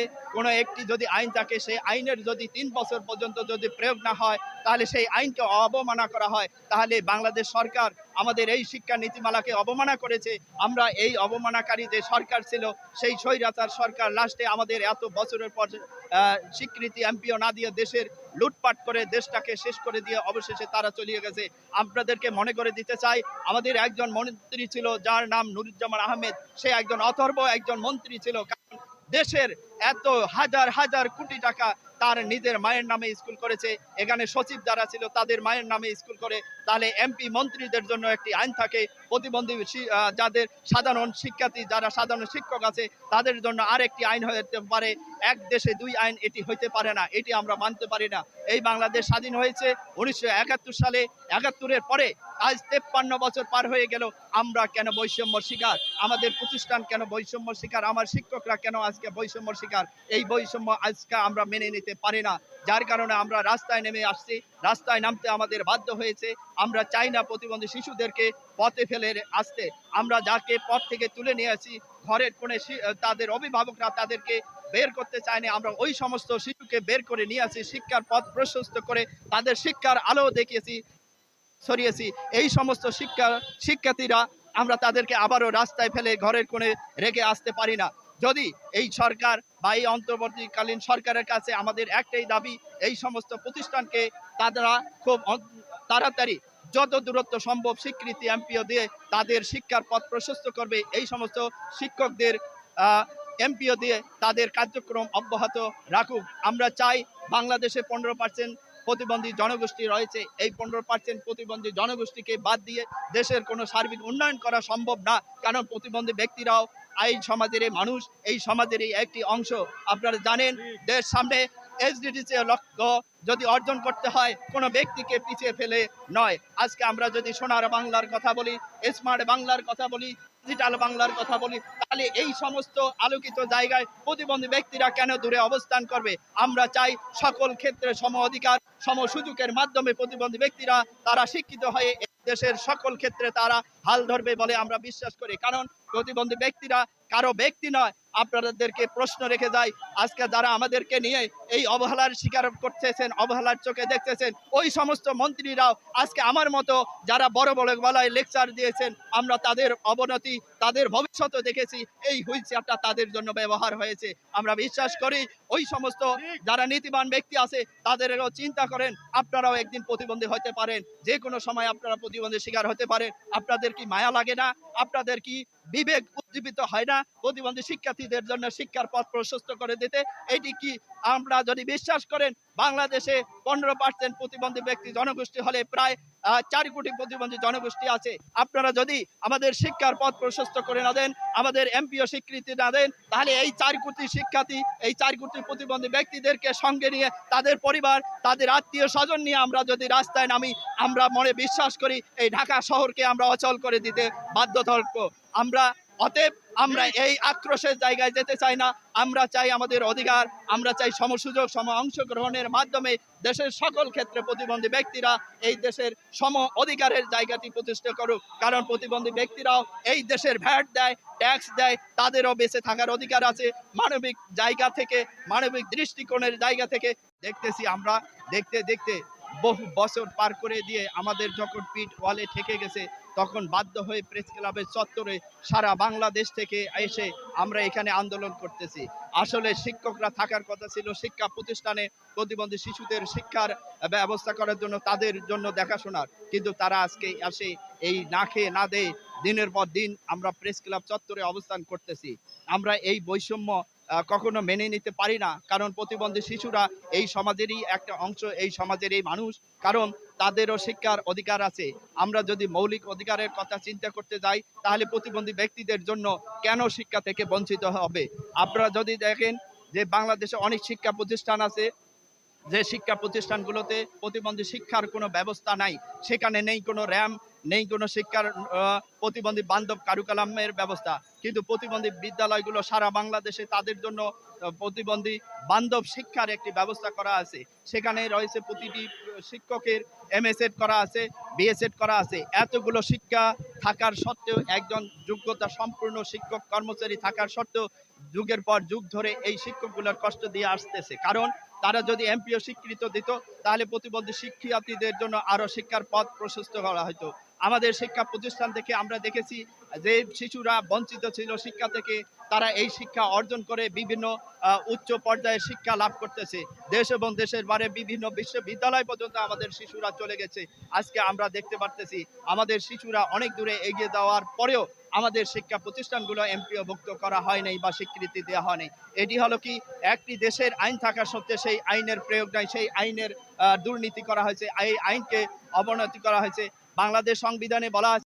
থাকে কোনো একটি যদি আইন থাকে, সেই আইনের যদি তিন বছর পর্যন্ত যদি প্রয়োগ না হয়, তাহলে সেই আইনকে অবমাননা করা হয়। তাহলে বাংলাদেশ সরকার আমাদের এই শিক্ষা নীতিমালাকে অবমাননা করেছে। আমরা এই অবমাননাকারী যে সরকার ছিল, সেই স্বৈরাচার সরকার লাস্টে আমাদের এত বছরের পর স্বীকৃতি এমপিও না দিয়ে দেশের লুটপাট করে দেশটাকে শেষ করে দিয়ে অবশেষে তারা চলিয়ে গেছে। আপনাদেরকে মনে করে দিতে চাই, আমাদের একজন মন্ত্রী ছিল, যার নাম নুরুজ্জামান আহমেদ। সে একজন অথর্ব, একজন মন্ত্রী ছিল। কারণ দেশের এত হাজার হাজার কোটি টাকা তার নিজের মায়ের নামে স্কুল করেছে। এখানে সচিব যারা ছিল তাদের মায়ের নামে স্কুল করে। তাহলে এমপি মন্ত্রীদের জন্য একটি আইন থাকে। প্রতিবন্ধী যাদের সাধারণ শিক্ষার্থী, যারা সাধারণ শিক্ষক আছে, তাদের জন্য আরেকটি আইন হতে পারে। এক দেশে দুই আইন এটি হইতে পারে না, এটি আমরা মানতে পারি না। এই বাংলাদেশ স্বাধীন হয়েছে উনিশশো একাত্তর সালে। একাত্তরের পরে আজ তেপ্পান্ন বছর পার হয়ে গেল। আমরা কেন বৈষম্য শিকার? আমাদের প্রতিষ্ঠান কেন বৈষম্য শিকার? আমার শিক্ষকরা কেন আজকে বৈষম্য শিকার? এই বৈষম্য আজকে আমরা মেনে নিতে পারি না। যার কারণে আমরা রাস্তায় নেমে আসছি। রাস্তায় নামতে আমাদের বাধ্য হয়েছে। আমরা চাই না প্রতিবন্ধী শিশুদেরকে পথে ফেলে আসতে। আমরা যাকে পথ থেকে তুলে নিয়ে আসি, ঘরের কোণে তাদের অভিভাবকরা তাদেরকে বের করতে চায়নি আমরা ওই সমস্ত শিশুকে বের করে নিয়ে আসি, শিক্ষার পথ প্রশস্ত করে তাদের শিক্ষার আলো দেখিয়েছি, ছড়িয়েছি। এই সমস্ত শিক্ষা শিক্ষার্থীরা আমরা তাদেরকে আবারও রাস্তায় ফেলে ঘরের কোণে রেখে আসতে পারি না। যদি এই সরকার বা এই অন্তর্বর্তীকালীন সরকারের কাছে আমাদের একটাই দাবি, এই সমস্ত প্রতিষ্ঠানকে তারা খুব তাড়াতাড়ি যত দূরত্ব সম্ভব স্বীকৃতি এমপিও দিয়ে তাদের শিক্ষার পথ প্রশস্ত করবে। এই সমস্ত শিক্ষকদের এমপিও দিয়ে তাদের কার্যক্রম অব্যাহত রাখুক। আমরা চাই বাংলাদেশে পনেরো পার্সেন্ট প্রতিবন্ধী জনগোষ্ঠী রয়েছে, এই পনেরো পার্সেন্ট প্রতিবন্ধী জনগোষ্ঠীকে বাদ দিয়ে দেশের কোনো সার্বিক উন্নয়ন করা সম্ভব না। কারণ প্রতিবন্ধী ব্যক্তিরাও এই সমাজের মানুষ, এই সমাজেরই একটি অংশ। আপনারা জানেন, দেশ সামনে এসডিডিসি লক্ষ্য যদি অর্জন করতে হয়, কোনো ব্যক্তিকে পিছিয়ে ফেলে নয়। আজকে আমরা যদি সোনার বাংলার কথা বলি, স্মার্ট বাংলার কথা বলি, ডিজিটাল বাংলার কথা বলি, তাহলে এই সমস্ত আলোকিত জায়গায় প্রতিবন্ধী ব্যক্তিরা কেন দূরে অবস্থান করবে? আমরা চাই সকল ক্ষেত্রে সম অধিকার, সম সুযোগের মাধ্যমে প্রতিবন্ধী ব্যক্তিরা, তারা শিক্ষিত হয়ে দেশের সকল ক্ষেত্রে তারা হাল ধরবে বলে আমরা বিশ্বাস করি। কারণ প্রতিবন্ধী ব্যক্তিরা কারও ব্যক্তি নয় আপনাদেরকে প্রশ্ন রেখে যাই। আজকে যারা আমাদেরকে নিয়ে এই অবহেলার শিকার করতেছেন, অবহেলার চোখে দেখতেছেন, ওই সমস্ত মন্ত্রীরাও আজকে আমার মতো যারা বড় বড় গলায় লেকচার দিয়েছেন, আমরা তাদের অবনতি, তাদের ভবিষ্যৎ দেখেছি। এই হুইল চেয়ারটা তাদের জন্য ব্যবহার হয়েছে। আমরা বিশ্বাস করি ওই সমস্ত যারা নীতিবান ব্যক্তি আছে, তাদেরও চিন্তা করেন, আপনারাও একদিন প্রতিবন্ধী হতে পারেন। যে কোনো সময় আপনারা প্রতিবন্ধী শিকার হতে পারেন। আপনাদের কি মায়া লাগে না? আপনাদের কি বিবেক উজ্জীবিত হয় না? প্রতিবন্ধী শিক্ষার্থীদের জন্য শিক্ষার পথ প্রশস্ত করে দিতে। এটি কি আমরা যদি বিশ্বাস করেন, বাংলাদেশে পনেরো পার্সেন্ট প্রতিবন্ধী ব্যক্তি জনগোষ্ঠী হলে প্রায় চার কোটি প্রতিবন্ধী জনগোষ্ঠী আছে। আপনারা যদি আমাদের শিক্ষার পথ প্রশস্ত করে না দেন, আমাদের এমপিও স্বীকৃতি না দেন, তাহলে এই চার কোটি শিক্ষার্থী, এই চার কোটি প্রতিবন্ধী ব্যক্তিদেরকে সঙ্গে নিয়ে তাদের পরিবার, তাদের আত্মীয় স্বজন নিয়ে আমরা যদি রাস্তায় নামি, আমরা মনে বিশ্বাস করি এই ঢাকা শহরকে আমরা অচল করে দিতে বাধ্য থাকব আমরা অতএব আমরা এই আক্রোশের জায়গায় যেতে চাই না। আমরা চাই আমাদের অধিকার, আমরা চাই সমসুযোগ, সম অংশগ্রহণের মাধ্যমে দেশের সকল ক্ষেত্রে প্রতিবন্ধী ব্যক্তিরা এই দেশের সম অধিকারের জায়গাটি প্রতিষ্ঠা করুক। কারণ প্রতিবন্ধী ব্যক্তিরাও এই দেশের ভ্যাট দেয়, ট্যাক্স দেয়, তাদেরও বেঁচে থাকার অধিকার আছে। মানবিক জায়গা থেকে, মানবিক দৃষ্টিকোণের জায়গা থেকে দেখতেছি আমরা। দেখতে দেখতে বহু বছর পার করে দিয়ে আমাদের যখন পিঠ ওয়ালে ঠেকে গেছে, তখন বাধ্য হয়ে প্রেস ক্লাবের চত্বরে সারা বাংলাদেশ থেকে এসে আমরা এখানে আন্দোলন করতেছি। আসলে শিক্ষকরা থাকার কথা ছিল, শিক্ষা প্রতিষ্ঠানে প্রতিবন্ধী শিশুদের শিক্ষার ব্যবস্থা করার জন্য তাদের জন্য দেখাশোনার। কিন্তু তারা আজকে আসে এই না খেয়ে না দেয় দিনের পর দিন আমরা প্রেস ক্লাব চত্বরে অবস্থান করতেছি। আমরা এই বৈষম্য কখনো মেনে নিতে পারি না। কারণ প্রতিবন্ধী শিশুরা এই সমাজেরই একটা অংশ, এই সমাজের এই মানুষ। কারণ তাদেরও শিক্ষার অধিকার আছে। আমরা যদি মৌলিক অধিকারের কথা চিন্তা করতে যাই, তাহলে প্রতিবন্ধী ব্যক্তিদের জন্য কেন শিক্ষা থেকে বঞ্চিত হবে? আপনারা যদি দেখেন যে বাংলাদেশে অনেক শিক্ষা প্রতিষ্ঠান আছে যে শিক্ষা প্রতিষ্ঠানগুলোতে প্রতিবন্ধী শিক্ষার কোনো ব্যবস্থা নাই, সেখানে নেই কোনো র্যাম, নেই কোনো শিক্ষার প্রতিবন্ধী বান্ধব কারুকালামের ব্যবস্থা। কিন্তু প্রতিবন্ধী বিদ্যালয়গুলো সারা বাংলাদেশে তাদের জন্য প্রতিবন্ধী বান্ধব শিক্ষার একটি ব্যবস্থা করা আছে। সেখানে রয়েছে প্রতিটি শিক্ষকের এমএসএড করা আছে বিএসএড করা আছে। এতগুলো শিক্ষা থাকার সত্ত্বেও একজন যোগ্যতা সম্পূর্ণ শিক্ষক কর্মচারী থাকার সত্ত্বেও যুগের পর যুগ ধরে এই শিক্ষকগুলোর কষ্ট দিয়ে আসতেছে। কারণ তারা যদি এমপিও স্বীকৃত দিত, তাহলে প্রতিবন্ধী শিক্ষার্থীদের জন্য আরও শিক্ষার পথ প্রশস্ত করা হতো। আমাদের শিক্ষা প্রতিষ্ঠান থেকে আমরা দেখেছি যে শিশুরা বঞ্চিত ছিল শিক্ষা থেকে, তারা এই শিক্ষা অর্জন করে বিভিন্ন উচ্চ পর্যায়ে শিক্ষা লাভ করতেছে। দেশ এবং দেশের বাইরে বিভিন্ন বিশ্ববিদ্যালয় পর্যন্ত আমাদের শিশুরা চলে গেছে। আজকে আমরা দেখতে পারতেছি, আমাদের শিশুরা অনেক দূরে এগিয়ে যাওয়ার পরেও আমাদের শিক্ষা প্রতিষ্ঠানগুলো এমপিও ভুক্ত করা হয় নাই বা স্বীকৃতি দেওয়া হয় নাই। এটি হলো কি, একটি দেশের আইন থাকা সত্ত্বে সেই আইনের প্রয়োগ নাই, সেই আইনের দুর্নীতি করা হয়েছে, এই আইনকে অবনতি করা হয়েছে। বাংলাদেশ সংবিধানে বলা আছে